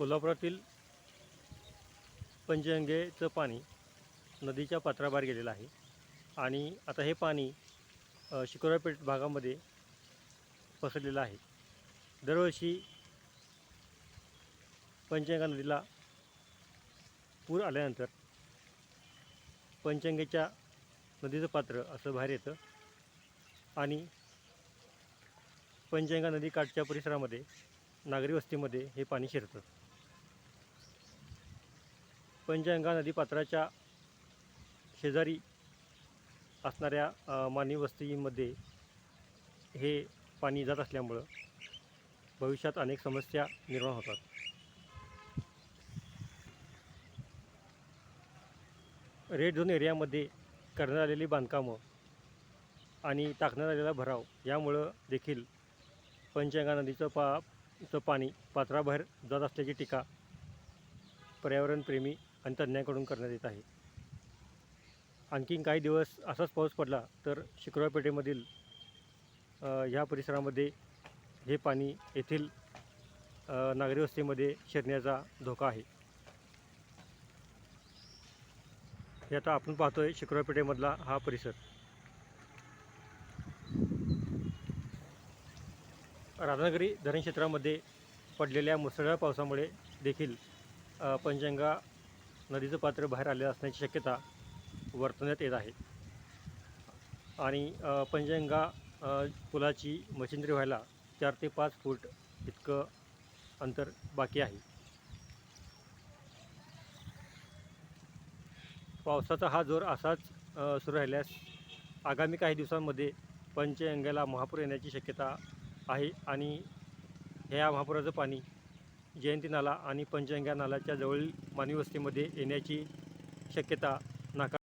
कोल्हापुरातील पंचगंगेचं पाणी नदीच्या पात्राबाहेर गेलेलं आहे. आणि आता हे पाणी शिकोरापेठ भागामध्ये पसरलेलं आहे. दरवर्षी पंचगंगा नदीला पूर आल्यानंतर पंचगंगेच्या नदीचं पात्र असं बाहेर येतं. आणि पंचगंगा नदी काठच्या परिसरामध्ये नागरी वस्तीमध्ये हे पाणी शिरतं. पंचगंगा नदी पात्राच्या शेजारी असणाऱ्या मानवी वस्तीमध्ये हे पाणी जात असल्यामुळं भविष्यात अनेक समस्या निर्माण होतात. रेड झोन एरियामध्ये करण्यात आलेली बांधकामं आणि टाकण्यात आलेला भराव यामुळं देखील पंचगंगा नदीचं पा चं पाणी पात्राबाहेर जात असल्याची टीका पर्यावरणप्रेमी आणि तज्ज्ञांकडून करण्यात येत आहे. आणखीन काही दिवस असाच पाऊस पडला तर शुक्रवार पेठेमधील ह्या परिसरामध्ये हे पाणी येथील अ, नागरी वस्तीमध्ये शिरण्याचा धोका आहे. हे आता आपण पाहतोय आहे पेठेमधला हा परिसर. राधानगरी धरणक्षेत्रामध्ये पडलेल्या मुसळधार पावसामुळे देखील पंचगंगा नदीचं पात्र बाहेर आलेलं असण्याची शक्यता वर्तवण्यात येत आहे. आणि पंचगंगा पुलाची मशिनरी व्हायला चार ते पाच फूट इतकं अंतर बाकी आहे. पावसाचा हा जोर असाच सुरू राहिल्यास आगामी काही दिवसांमध्ये पंचगंगेला महापूर येण्याची शक्यता आहे आणि ह्या महापुराचं पाणी जयंती नाला आणि पंचगंगा नाल्याच्या जवळील मानवी वस्तीमध्ये येण्याची शक्यता नाकार